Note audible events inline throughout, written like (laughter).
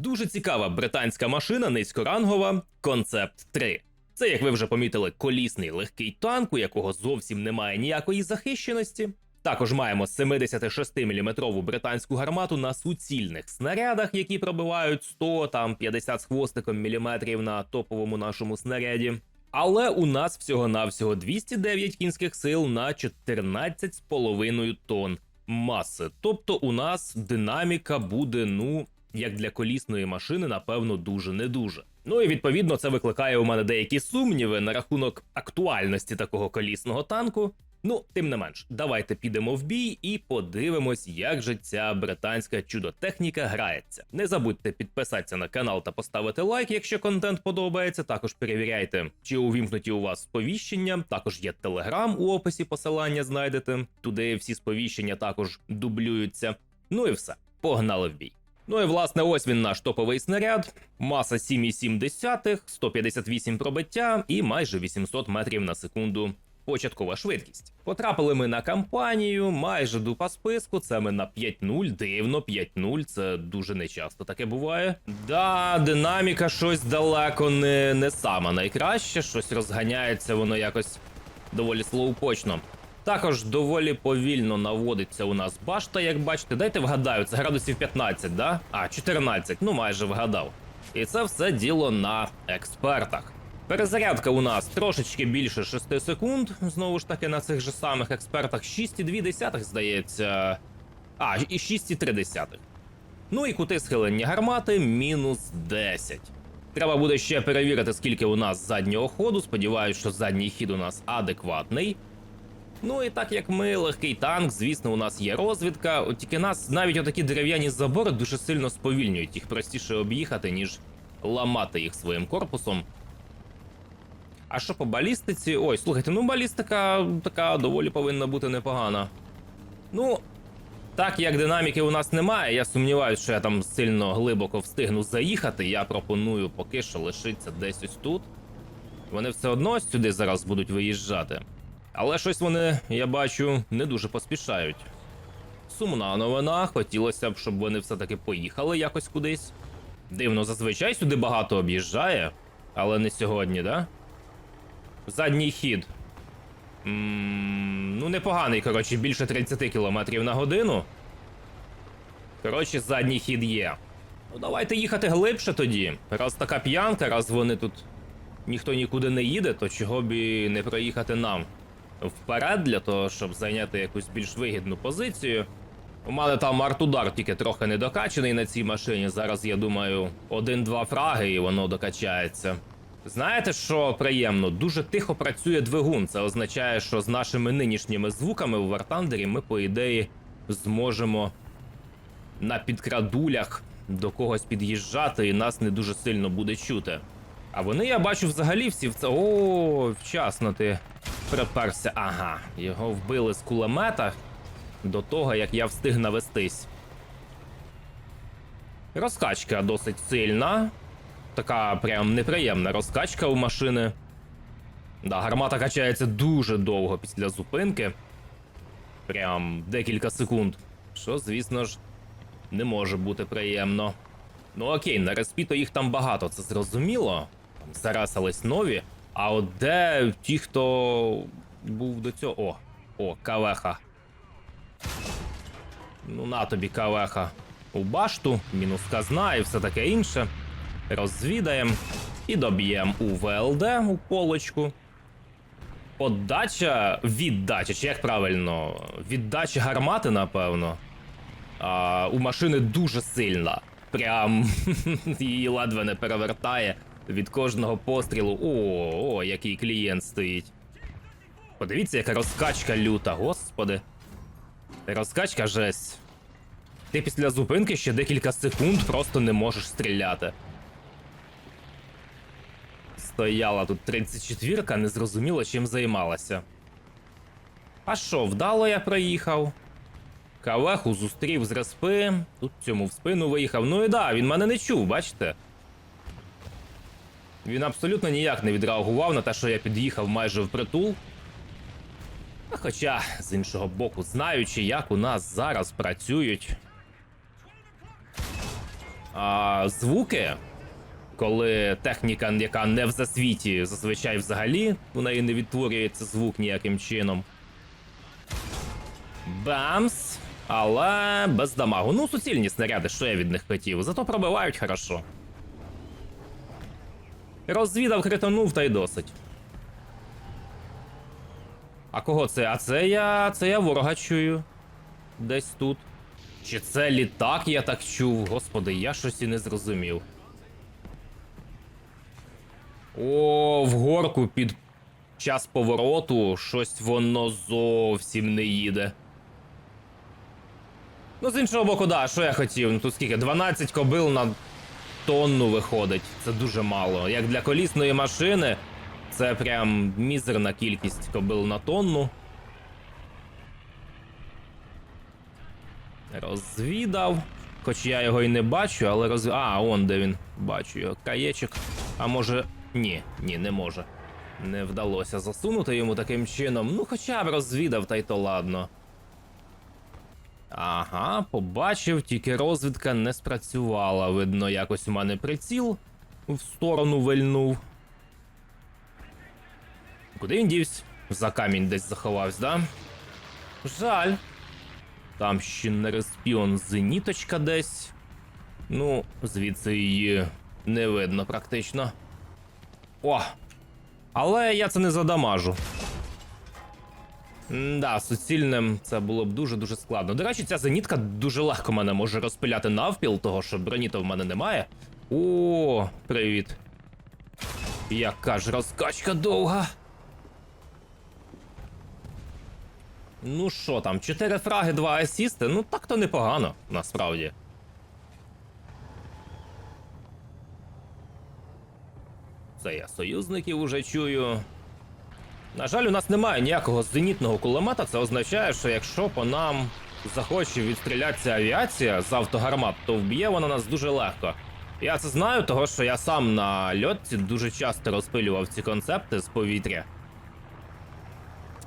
Дуже цікава британська машина низькорангова Concept 3. Це, як ви вже помітили, колісний легкий танк, у якого зовсім немає ніякої захищеності. Також маємо 76-мм британську гармату на суцільних снарядах, які пробивають 100 там 50 з хвостиком міліметрів на топовому нашому снаряді. Але у нас всього-навсього 209 кінських сил на 14,5 тонн маси. Тобто у нас динаміка буде, ну, як для колісної машини, напевно, дуже не дуже. Ну і відповідно це викликає у мене деякі сумніви на рахунок актуальності такого колісного танку. Ну, тим не менш, давайте підемо в бій і подивимось, як же ця британська чудотехніка грається. Не забудьте підписатися на канал та поставити лайк, якщо контент подобається. Також перевіряйте, чи увімкнуті у вас сповіщення. Також є телеграм у описі посилання знайдете. Туди всі сповіщення також дублюються. Ну і все, погнали в бій. Ну і власне, ось він наш топовий снаряд. Маса 7,7, 158 пробиття і майже 800 метрів на секунду. Початкова швидкість. Потрапили ми на кампанію, майже дупа списку. Це ми на 5-0, дивно, 5-0, це дуже нечасто таке буває. Да, динаміка щось далеко не, не сама найкраще, щось розганяється, воно якось доволі слоупочно. Також доволі повільно наводиться у нас башта, як бачите. Дайте вгадаю, це градусів 15, да? А, 14, ну майже вгадав. І це все діло на експертах. Перезарядка у нас трошечки більше 6 секунд. Знову ж таки, на цих же самих експертах 6,2, здається. А, і 6,3. Ну і кути схилення гармати мінус 10. Треба буде ще перевірити, скільки у нас заднього ходу. Сподіваюсь, що задній хід у нас адекватний. Ну і так як ми легкий танк, звісно, у нас є розвідка. Тільки нас навіть отакі дерев'яні забори дуже сильно сповільнюють. Їх простіше об'їхати, ніж ламати їх своїм корпусом. А що по балістиці? Ой, слухайте, ну балістика така доволі повинна бути непогана. Ну, так як динаміки у нас немає, я сумніваюся, що я там сильно глибоко встигну заїхати. Я пропоную поки що лишитися десь ось тут. Вони все одно сюди зараз будуть виїжджати. Але щось вони, я бачу, не дуже поспішають. Сумна новина, хотілося б, щоб вони все-таки поїхали якось кудись. Дивно, зазвичай сюди багато об'їжджає, але не сьогодні, да? Задній хід. м ну, непоганий, коротше, більше 30 км на годину. Коротше, задній хід є. Ну, давайте їхати глибше тоді. Раз така п'янка, раз вони тут ніхто нікуди не їде, то чого б і не проїхати нам вперед для того, щоб зайняти якусь більш вигідну позицію. У мене там артудар тільки трохи не докачаний на цій машині. Зараз я думаю, один-два фраги і воно докачається. Знаєте, що приємно? Дуже тихо працює двигун. Це означає, що з нашими нинішніми звуками в Вартандері ми, по ідеї, зможемо на підкрадулях до когось під'їжджати, і нас не дуже сильно буде чути. А вони, я бачу, взагалі всі в це. О, вчасно ти приперся. Ага, його вбили з кулемета до того, як я встиг навестись. Розкачка досить сильна. Така прям неприємна розкачка у машини. Да, гармата качається дуже довго після зупинки. Прям декілька секунд. Що, звісно ж, не може бути приємно. Ну окей, на респіто їх там багато, це зрозуміло. Там зарасались нові. А от де ті, хто був до цього. О, о, кавеха. Ну, на тобі кавеха. У башту, мінус казна і все таке інше. Розвідаємо і доб'ємо у ВЛД у полочку. Подача, віддача, чи як правильно? Віддача гармати, напевно. А, у машини дуже сильна. Прям (laughs) її ледве не перевертає від кожного пострілу. О, о, який клієнт стоїть. Подивіться, яка розкачка люта, господи. Розкачка жесть. Ти після зупинки ще декілька секунд просто не можеш стріляти. Стояла тут 34-ка, не зрозуміло, чим займалася. А що, вдало я проїхав? Кавеху зустрів з респи, тут цьому в спину виїхав. Ну і да, він мене не чув, бачите? Він абсолютно ніяк не відреагував на те, що я під'їхав майже впритул. А хоча, з іншого боку, знаючи, як у нас зараз працюють. А звуки, коли техніка, яка не в засвіті, зазвичай взагалі у неї не відтворюється звук ніяким чином. Бамс! Але без дамагу. Ну, суцільні снаряди, що я від них хотів. Зато пробивають хорошо. Розвідав, кританув та й досить. А кого це? А це я. це я ворога чую. Десь тут. Чи це літак, я так чув? Господи, я щось і не зрозумів. О, в горку під час повороту щось воно зовсім не їде. Ну, з іншого боку, да, що я хотів? Ну тут скільки? 12 кобил на тонну виходить. Це дуже мало. Як для колісної машини, це прям мізерна кількість кобил на тонну. Розвідав. Хоч я його і не бачу, але роз... А, он де він. Бачу його. Каєчик. А може. Ні, ні, не може. Не вдалося засунути йому таким чином. Ну, хоча б розвідав, та й то ладно. Ага, побачив, тільки розвідка не спрацювала. Видно, якось у мене приціл в сторону вильнув. Куди він дівся? За камінь десь заховався, да? Жаль. Там ще не респіон зеніточка десь. Ну, звідси її не видно практично. О! Але я це не задамажу. Да, суцільним це було б дуже-дуже складно. До речі, ця зенітка дуже легко мене може розпиляти навпіл, того що броні-то в мене немає. О, привіт. Яка ж розкачка довга. Ну що там, 4 фраги, 2 асісти, ну так то непогано, насправді. Це я союзників уже чую. На жаль, у нас немає ніякого зенітного кулемета. Це означає, що якщо по нам захоче відстрілятися авіація з автогармат, то вб'є вона нас дуже легко. Я це знаю, того що я сам на льотці дуже часто розпилював ці концепти з повітря.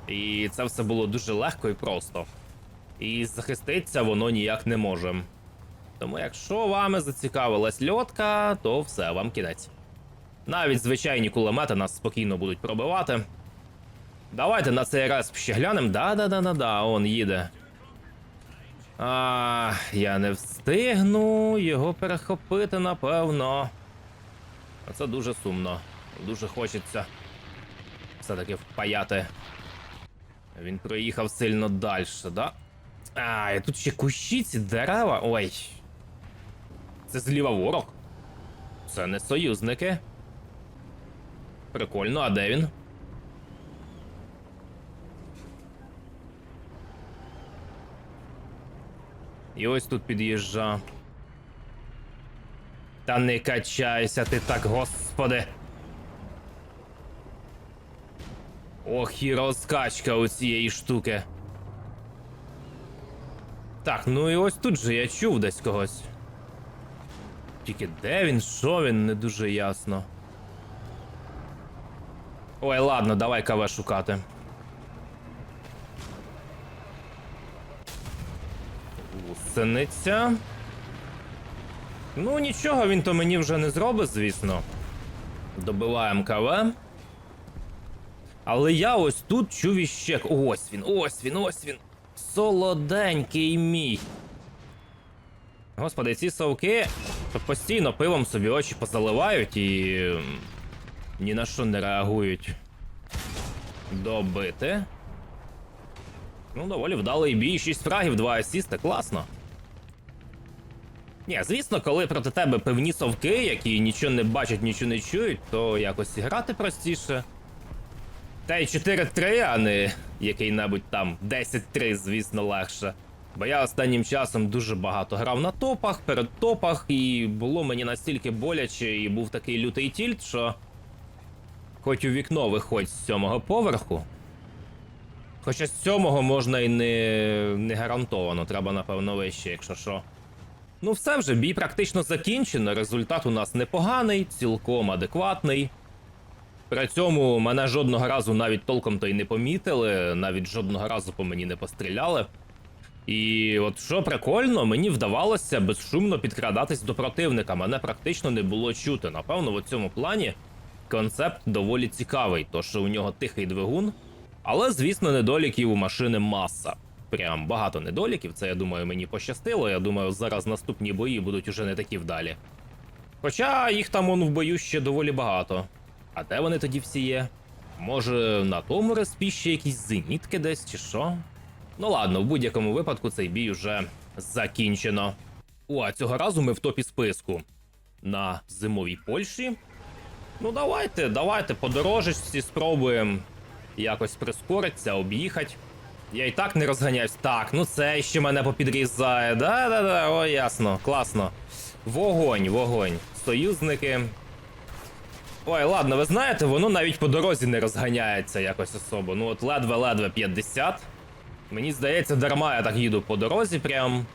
І це все було дуже легко і просто. І захиститися воно ніяк не може. Тому якщо вами зацікавилась льотка, то все, вам кінець. Навіть звичайні кулемети нас спокійно будуть пробивати. Давайте на цей раз ще глянемо. Да-да-да-да-да, он їде. А, я не встигну його перехопити, напевно. А це дуже сумно. Дуже хочеться все-таки впаяти. Він проїхав сильно далі, да? А, і тут ще кущі, ці дерева. Ой. Це зліва ворог. Це не союзники. Прикольно, а де він? І ось тут під'їжджа. Та не качайся ти так, господи. Ох, і розкачка у цієї штуки. Так, ну і ось тут же я чув десь когось. Тільки де він, що він, не дуже ясно. Ой, ладно, давай КВ шукати. Гусениця. Ну, нічого, він то мені вже не зробить, звісно. Добиваємо КВ. Але я ось тут чув іще. Ось він, ось він, ось він. Солоденький мій. Господи, ці совки постійно пивом собі очі позаливають і. ні на що не реагують. Добити. Ну, доволі вдалий бій, 6 фрагів, 2 асісти, класно. Ні, звісно, коли проти тебе певні совки, які нічого не бачать, нічого не чують, то якось грати простіше. Та й 4-3, а не який-небудь там 10-3, звісно, легше. Бо я останнім часом дуже багато грав на топах, перед топах, і було мені настільки боляче, і був такий лютий тільт, що. Хоч у вікно виходь з сьомого поверху. Хоча з сьомого можна і не, не гарантовано, треба, напевно, вище, якщо що. Ну, все вже, бій практично закінчено. Результат у нас непоганий, цілком адекватний. При цьому мене жодного разу навіть толком то й не помітили, навіть жодного разу по мені не постріляли. І от що прикольно, мені вдавалося безшумно підкрадатись до противника. Мене практично не було чути. Напевно, в цьому плані концепт доволі цікавий, то що у нього тихий двигун. Але, звісно, недоліків у машини маса. Прям багато недоліків. Це я думаю, мені пощастило. Я думаю, зараз наступні бої будуть уже не такі вдалі. Хоча їх там он в бою ще доволі багато. А де вони тоді всі є? Може, на тому респі ще якісь зенітки десь чи що? Ну ладно, в будь-якому випадку цей бій уже закінчено. О, а цього разу ми в топі списку. На зимовій Польщі. Ну давайте, давайте подорожечці спробуємо якось прискоритися, об'їхати. Я і так не розганяюсь. Так, ну це ще мене попідрізає. Да-да-да, о, ясно, класно. Вогонь, вогонь. Союзники. Ой, ладно, ви знаєте, воно навіть по дорозі не розганяється якось особо. Ну от ледве-ледве 50. Мені здається, дарма я так їду по дорозі прям.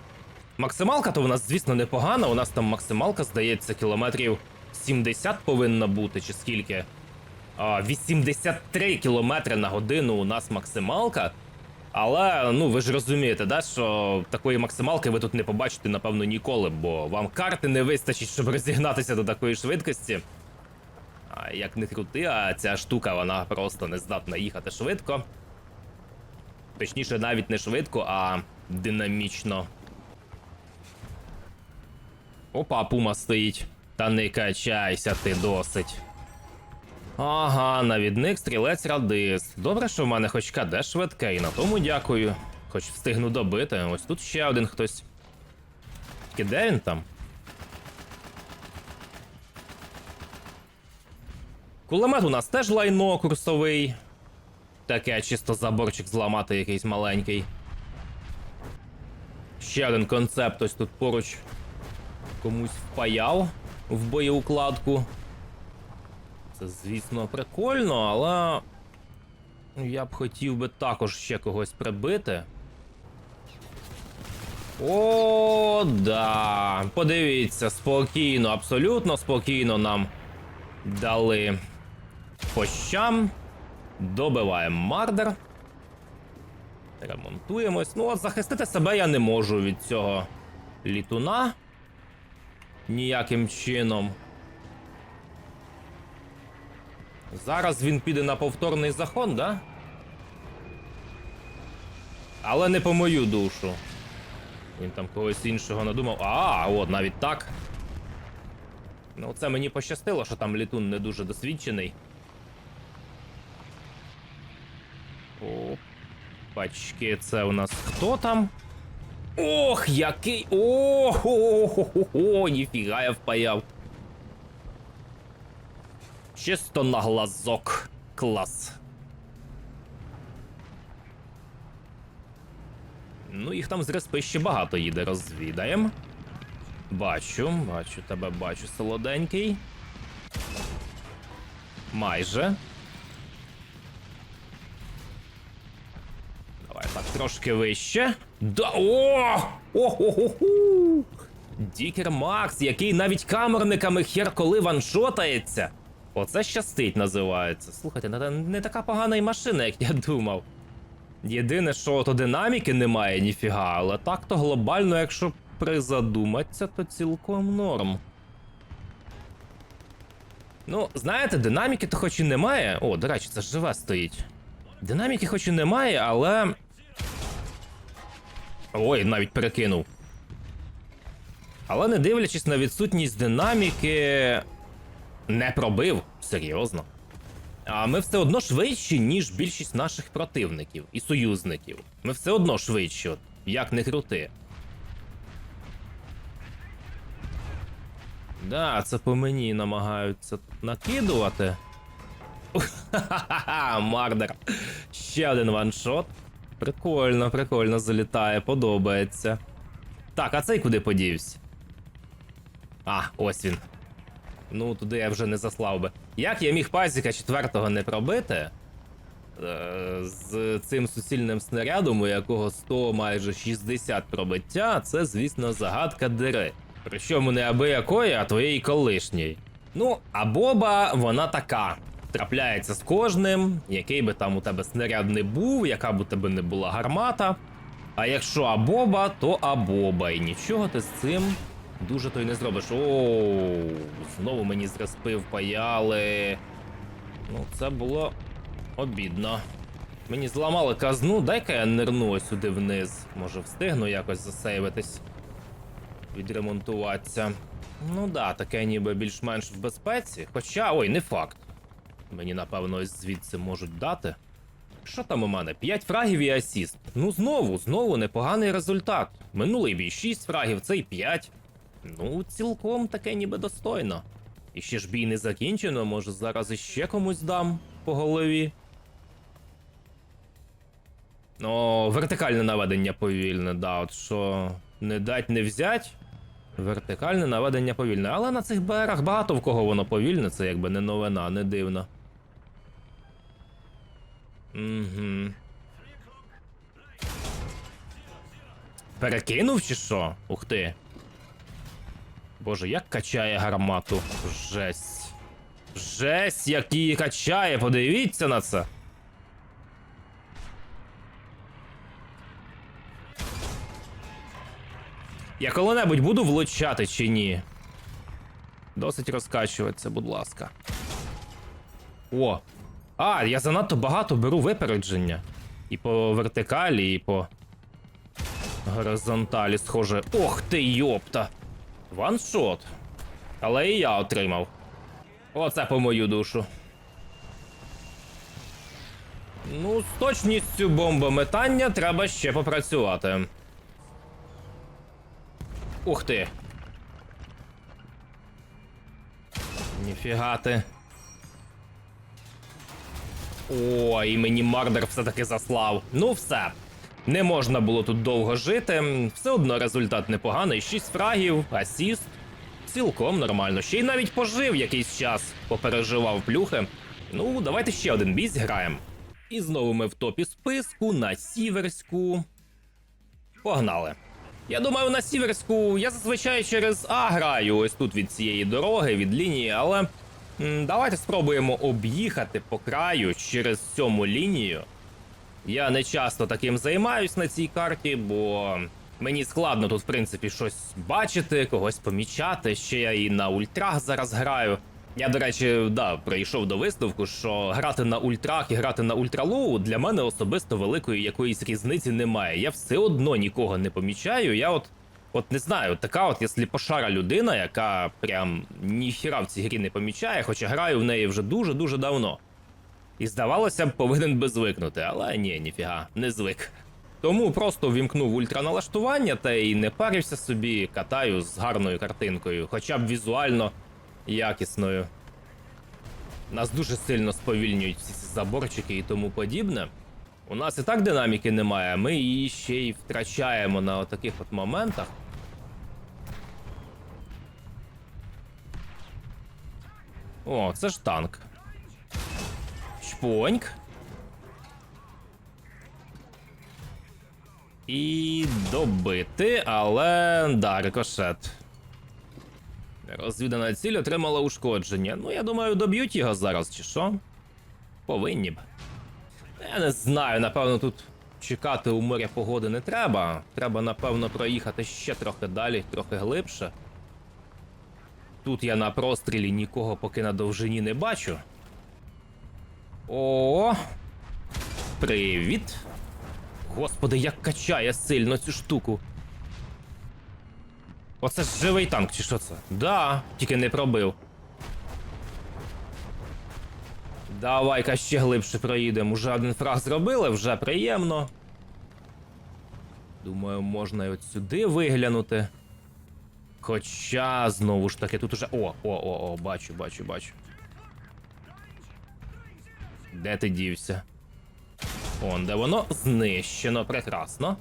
Максималка то у нас, звісно, непогана. У нас там максималка, здається, кілометрів 70 повинна бути, чи скільки. А, 83 кілометри на годину у нас максималка. Але ну ви ж розумієте, да, що такої максималки ви тут не побачите, напевно, ніколи, бо вам карти не вистачить, щоб розігнатися до такої швидкості. А як не крути, а ця штука вона просто не здатна їхати швидко. Точніше, навіть не швидко, а динамічно. Опа, пума стоїть. Та не качайся ти досить. Ага, навідник, стрілець, радист. Добре, що в мене хоч КД швидке, і на тому дякую. Хоч встигну добити. Ось тут ще один хтось. Тільки де він там? Кулемет у нас теж лайно курсовий. Таке чисто заборчик зламати якийсь маленький. Ще один концепт ось тут поруч комусь впаяв в боєукладку. Це, звісно, прикольно, але я б хотів би також ще когось прибити. О, да. Подивіться, спокійно, абсолютно спокійно нам дали по щам. Добиваємо мардер. Ремонтуємось. Ну, от захистити себе я не можу від цього літуна. Ніяким чином. Зараз він піде на повторний захон, да? Але не по мою душу. Він там когось іншого надумав. А, от навіть так. Ну, це мені пощастило, що там літун не дуже досвідчений. Опачки, це у нас хто там? Ох, який. Ох, о, ніфіга я впаяв. Чисто на глазок. Клас. Ну, їх там з ще багато їде, розвідаємо. Бачу, бачу тебе, бачу, солоденький. Майже. Давай так трошки вище. Да, о! О-хо-хо-ху! Дікер Макс, який навіть камерниками хер коли ваншотається. Оце щастить називається. Слухайте, не, не така погана й машина, як я думав. Єдине, що то динаміки немає ніфіга, але так то глобально, якщо призадуматися, то цілком норм. Ну, знаєте, динаміки то хоч і немає. О, до речі, це живе стоїть. Динаміки хоч і немає, але. Ой, навіть перекинув. Але не дивлячись на відсутність динаміки, не пробив, серйозно. А ми все одно швидші, ніж більшість наших противників і союзників. Ми все одно швидші, як не крути. Да, це по мені намагаються накидувати. Ха-ха-ха, Мардер. Ще один ваншот. Прикольно, прикольно залітає, подобається. Так, а цей куди подівся? А, ось він. Ну, туди я вже не заслав би. Як я міг пазіка четвертого не пробити? Е, З цим суцільним снарядом, у якого 100 майже 60 пробиття, це, звісно, загадка дири. Причому не аби якої, а твоєї колишньої. Ну, а Боба, вона така. Трапляється з кожним, який би там у тебе снаряд не був, яка б у тебе не була гармата. А якщо абоба, то абоба. І нічого ти з цим дуже то й не зробиш. Оу, знову мені з респи впаяли. Ну, це було обідно. Мені зламали казну, дай-ка я нирну сюди вниз. Може встигну якось засейвитись. Відремонтуватися. Ну да, таке ніби більш-менш в безпеці. Хоча, ой, не факт. Мені, напевно, звідси можуть дати. Що там у мене? 5 фрагів і асіст. Ну знову, знову непоганий результат. Минулий бій 6 фрагів, цей 5. Ну, цілком таке ніби достойно. І ще ж бій не закінчено, може зараз іще комусь дам по голові. О, вертикальне наведення повільне, да, от що не дать не взять. Вертикальне наведення повільне. Але на цих БРах багато в кого воно повільне, це якби не новина, не дивно. Угу. Перекинув чи що? Ух ти. Боже, як качає гармату. Жесть. Жесть, як її качає, подивіться на це. Я коли-небудь буду влучати чи ні? Досить розкачуватися, будь ласка. О! А, я занадто багато беру випередження. І по вертикалі, і по горизонталі, схоже. Ох ти йопта! Ваншот. Але і я отримав. Оце по мою душу. Ну, з точністю бомбометання треба ще попрацювати. Ух ти. Ніфіга ти. І мені Мардер все-таки заслав. Ну все. Не можна було тут довго жити. Все одно результат непоганий. 6 фрагів, асіст. Цілком нормально. Ще й навіть пожив якийсь час, попереживав плюхи. Ну, давайте ще один бій зіграємо. І знову ми в топі списку на сіверську. Погнали. Я думаю, на сіверську я зазвичай через А граю ось тут від цієї дороги, від лінії, але давайте спробуємо об'їхати по краю через сьому лінію. Я не часто таким займаюсь на цій карті, бо мені складно тут, в принципі, щось бачити, когось помічати. Ще я і на ультрах зараз граю. Я, до речі, да, прийшов до висновку, що грати на ультрах і грати на ультралоу для мене особисто великої якоїсь різниці немає. Я все одно нікого не помічаю. Я от, от не знаю, така от я сліпошара людина, яка прям ніхіра в цій грі не помічає, хоча граю в неї вже дуже-дуже давно. І здавалося б, повинен би звикнути, але ні, ніфіга, не звик. Тому просто ввімкнув ультраналаштування та й не парився собі, катаю з гарною картинкою, хоча б візуально якісною. Нас дуже сильно сповільнюють всі ці заборчики і тому подібне. У нас і так динаміки немає, ми її ще й втрачаємо на таких от моментах. О, це ж танк. Чпоньк. І добити, але да, рикошет. Розвідана ціль отримала ушкодження. Ну, я думаю, доб'ють його зараз, чи що? Повинні б. Я не знаю, напевно, тут чекати у моря погоди не треба. Треба, напевно, проїхати ще трохи далі, трохи глибше. Тут я на прострілі нікого поки на довжині не бачу. О! Привіт! Господи, як качає сильно цю штуку. Оце ж живий танк, чи що це? Да, тільки не пробив. Давай-ка ще глибше проїдемо. Уже один фраг зробили, вже приємно. Думаю, можна і от сюди виглянути. Хоча, знову ж таки, тут уже. О, о, о, о, бачу, бачу, бачу. Де ти дівся? Он де воно знищено прекрасно.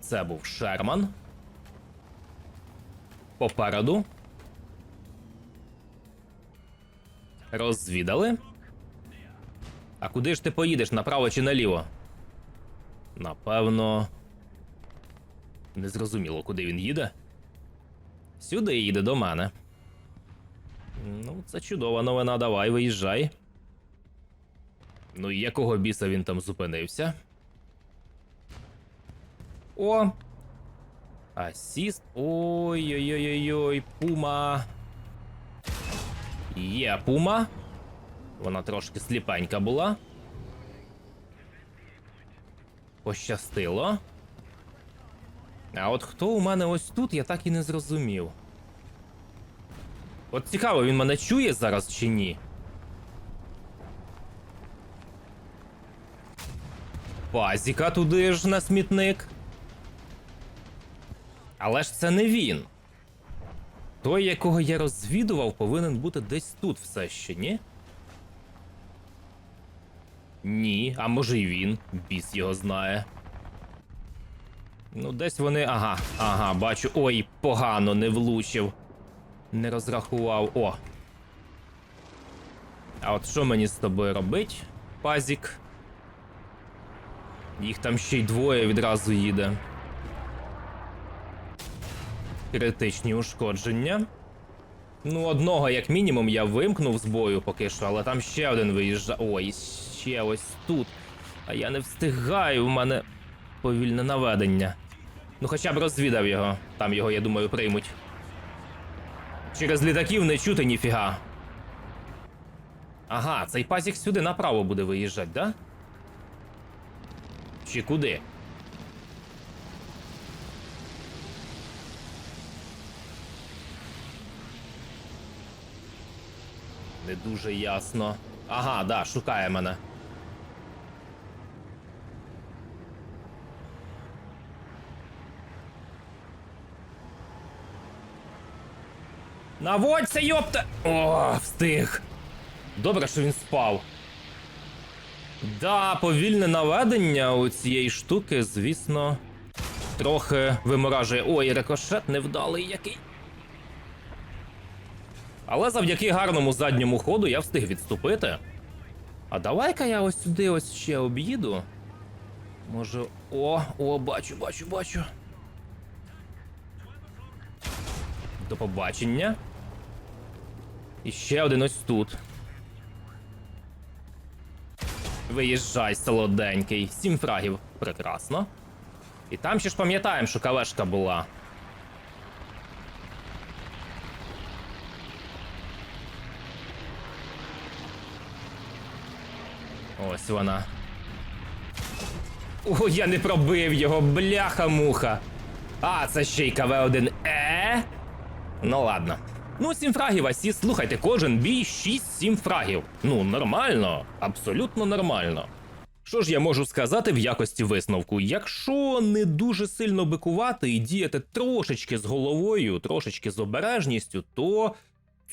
Це був Шерман. Попереду. Розвідали. А куди ж ти поїдеш, направо чи наліво? Напевно. Незрозуміло, куди він їде. Сюди їде до мене. Ну, це чудова новина, давай, виїжджай. Ну, і якого біса він там зупинився? О! Асіст. Ой-ой-ой-ой, пума. Є пума. Вона трошки сліпенька була. Пощастило. А от хто у мене ось тут, я так і не зрозумів. От цікаво, він мене чує зараз чи ні? Пазіка туди ж на смітник. Але ж це не він. Той, якого я розвідував, повинен бути десь тут все ще, ні? Ні, а може й він. Біс його знає. Ну, десь вони. Ага, ага, бачу. Ой, погано не влучив. Не розрахував. О. А от що мені з тобою робить, пазік? Їх там ще й двоє відразу їде. Критичні ушкодження. Ну, одного, як мінімум, я вимкнув з бою поки що, але там ще один виїжджає. Ой, ще ось тут. А я не встигаю, в мене повільне наведення. Ну, хоча б розвідав його. Там його, я думаю, приймуть. Через літаків не чути ніфіга. Ага, цей пазік сюди направо буде виїжджати, да? Чи куди? Не дуже ясно. Ага, да, шукає мене. Наводься, йопта! О, встиг. Добре, що він спав. Да, повільне наведення у цієї штуки, звісно, трохи виморажує. Ой, рикошет невдалий який. Але завдяки гарному задньому ходу я встиг відступити. А давай-ка я ось сюди ось ще об'їду. Може. О, о, бачу, бачу, бачу. До побачення. І ще один ось тут. Виїжджай, солоденький. Сім фрагів. Прекрасно. І там ще ж пам'ятаємо, що калешка була. Ось вона. О, я не пробив його, бляха-муха. А, це ще й КВ-1 Е. Ну ладно. Ну, 7 фрагів, асі, слухайте, кожен бій 6-7 фрагів. Ну, нормально, абсолютно нормально. Що ж я можу сказати в якості висновку? Якщо не дуже сильно бикувати і діяти трошечки з головою, трошечки з обережністю, то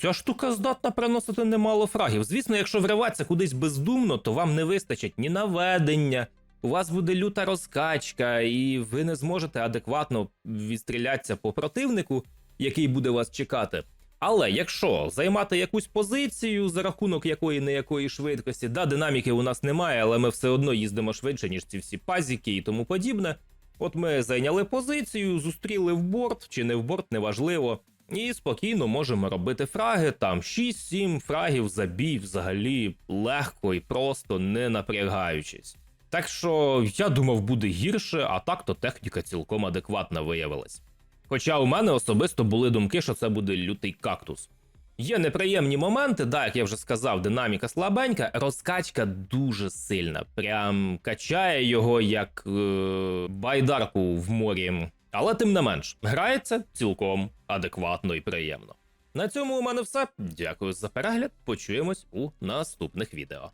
ця штука здатна приносити немало фрагів. Звісно, якщо вриватися кудись бездумно, то вам не вистачить ні наведення, у вас буде люта розкачка, і ви не зможете адекватно відстрілятися по противнику, який буде вас чекати. Але якщо займати якусь позицію, за рахунок якої не якої швидкості, да, динаміки у нас немає, але ми все одно їздимо швидше, ніж ці всі пазіки і тому подібне. От ми зайняли позицію, зустріли в борт чи не в борт, неважливо. І спокійно можемо робити фраги. Там 6-7 фрагів за бій взагалі легко і просто не напрягаючись. Так що я думав, буде гірше, а так то техніка цілком адекватна виявилась. Хоча у мене особисто були думки, що це буде лютий кактус. Є неприємні моменти, да, як я вже сказав, динаміка слабенька, розкачка дуже сильна. Прям качає його як е- байдарку в морі. Але тим не менш, грається цілком адекватно і приємно. На цьому у мене все. Дякую за перегляд. Почуємось у наступних відео.